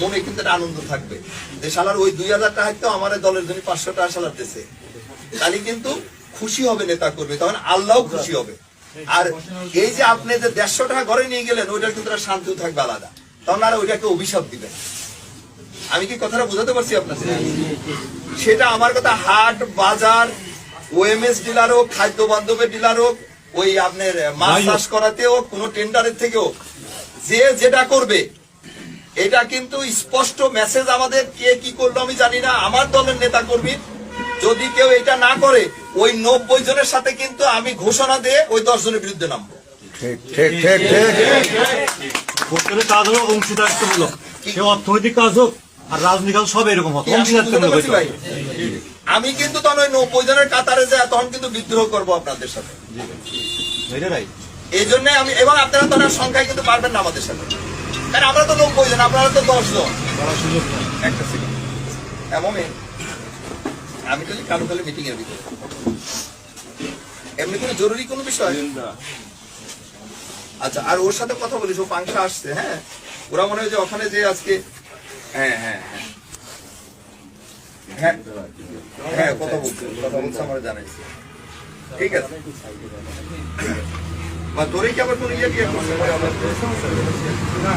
মনে কিন্তু একটা আনন্দ থাকবে। যে শালার ওই দুই হাজার টাকা তো আমার দলের জন্য পাঁচশো টাকা শালার দিছে। তাহলে কিন্তু খুশি হবে নেতা করবে তখন আল্লাহ খুশি হবে। আর এই যে আপনি যে দেড়শো টাকা ঘরে নিয়ে গেলেন ওইটার কিন্তু শান্তিও থাকবে আলাদা। তখন আর ওইটাকে অভিশাপ দিবেন আমি কি কথাটা বোঝাতে পারছি আপনাদের সেটা আমার কথা হাট বাজার ওএমএস ডিলার হোক খাদ্য বান্ধবের ডিলার হোক ওই আপনার মাছ চাষ করাতে হোক কোনো টেন্ডারের থেকেও যে যেটা করবে এটা কিন্তু স্পষ্ট মেসেজ আমাদের কে কি করল আমি জানি না। আমার দলের নেতা কর্মী যদি কেউ এটা না করে ওই নব্বই জনের সাথে কিন্তু আমি ঘোষণা দিয়ে ওই দশ জনের বিরুদ্ধে নামবো। অর্থনৈতিক কাজ হোক আর রাজনৈতিক সব এরকম আমি কিন্তু তখন ওই নব্বই জনের কাতারে যায় তখন কিন্তু বিদ্রোহ করব আপনাদের সাথে। এই জন্য আমি এবং আপনারা তো সংখ্যায় কিন্তু পারবেন না আমাদের সাথে। কারণ আমরা তো নব্বই জন আপনারা তো দশ জন। একটা সেকেন্ড এমন আমি তো কালো কালো মিটিং এর ভিতরে। এমনি কোনো জরুরি কোনো বিষয়? আচ্ছা আর ওর সাথে কথা বলিস ও পাংশা আসছে হ্যাঁ? ওরা মনে হয় যে ওখানে যে আজকে হ্যাঁ হ্যাঁ হ্যাঁ। হ্যাঁ হ্যাঁ কথা বলছে কথা বলছে আমার জানাইছে। ঠিক আছে। বা তোরে কি আবার কোনো ইয়ে দিয়ে করছে? না।